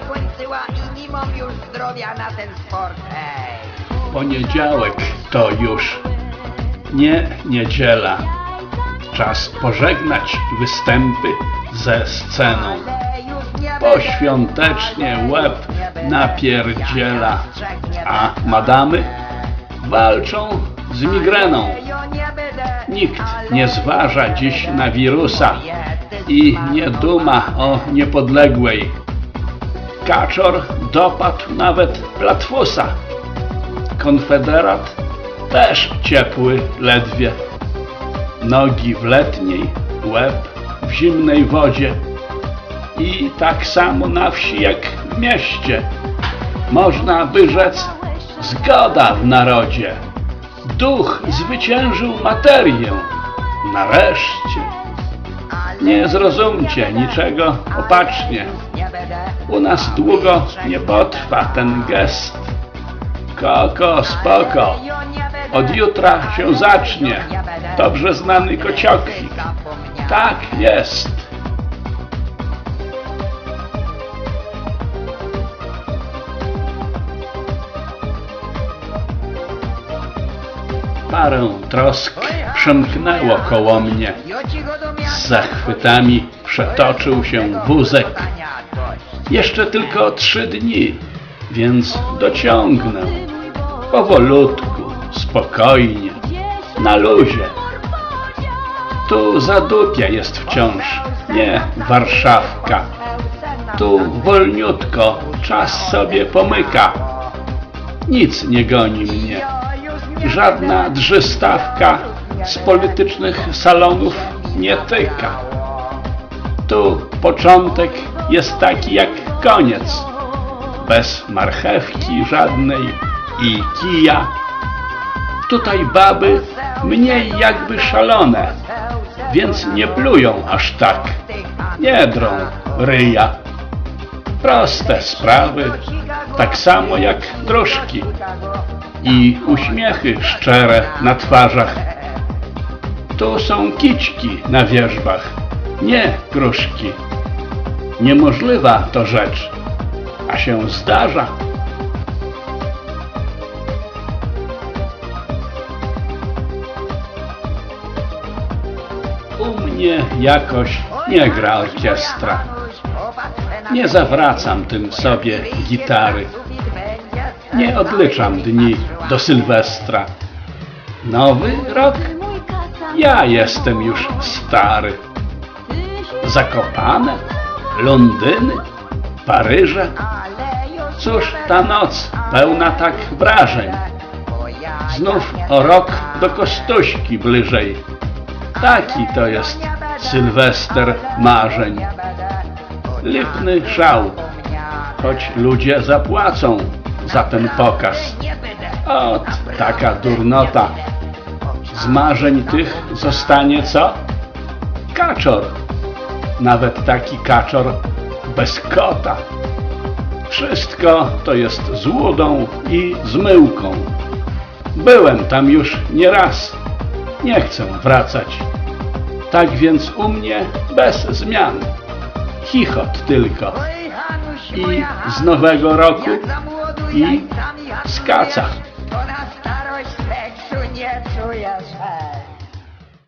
odsyła i nie mam już zdrowia na ten sport. Ej. Poniedziałek to już nie niedziela. Czas pożegnać występy ze sceną. Poświątecznie łeb napierdziela, a madamy walczą z migreną. Nikt nie zważa dziś na wirusa i nie duma o niepodległej. Kaczor dopadł nawet Platfusa. Konfederat też ciepły ledwie. Nogi w letniej, łeb w zimnej wodzie. I tak samo na wsi jak w mieście. Można by rzec zgoda w narodzie. Duch zwyciężył materię. Nareszcie. Nie zrozumcie niczego opacznie. U nas długo nie potrwa ten gest. Koko, spoko. Od jutra się zacznie. Dobrze znany kociokwik. Tak jest. Parę trosk przemknęło koło mnie. Z zachwytami przetoczył się wózek. Jeszcze tylko trzy dni, więc dociągnę. Powolutku, spokojnie, na luzie. Tu zadupia jest wciąż, nie Warszawka. Tu wolniutko czas sobie pomyka. Nic nie goni mnie. Żadna drzystawka z politycznych salonów nie tyka. Tu początek jest taki jak koniec. Bez marchewki żadnej i kija. Tutaj baby mniej jakby szalone, więc nie plują aż tak. Nie drą ryja. Proste sprawy, tak samo jak dróżki i uśmiechy szczere na twarzach. Tu są kiczki na wierzbach, nie gruszki. Niemożliwa to rzecz, a się zdarza. U mnie jakoś nie gra orkiestra. Nie zawracam tym sobie gitary. Nie odliczam dni do Sylwestra. Nowy rok? Ja jestem już stary. Zakopane? Londyny? Paryże? Cóż ta noc pełna tak wrażeń. Znów o rok do Kostuśki bliżej. Taki to jest Sylwester marzeń. Lipny szał, choć ludzie zapłacą za ten pokaz. Ot, taka durnota. Z marzeń tych zostanie co? Kaczor. Nawet taki kaczor bez kota. Wszystko to jest złudą i zmyłką. Byłem tam już nie raz. Nie chcę wracać. Tak więc u mnie bez zmian. Chichot tylko. I z nowego roku i z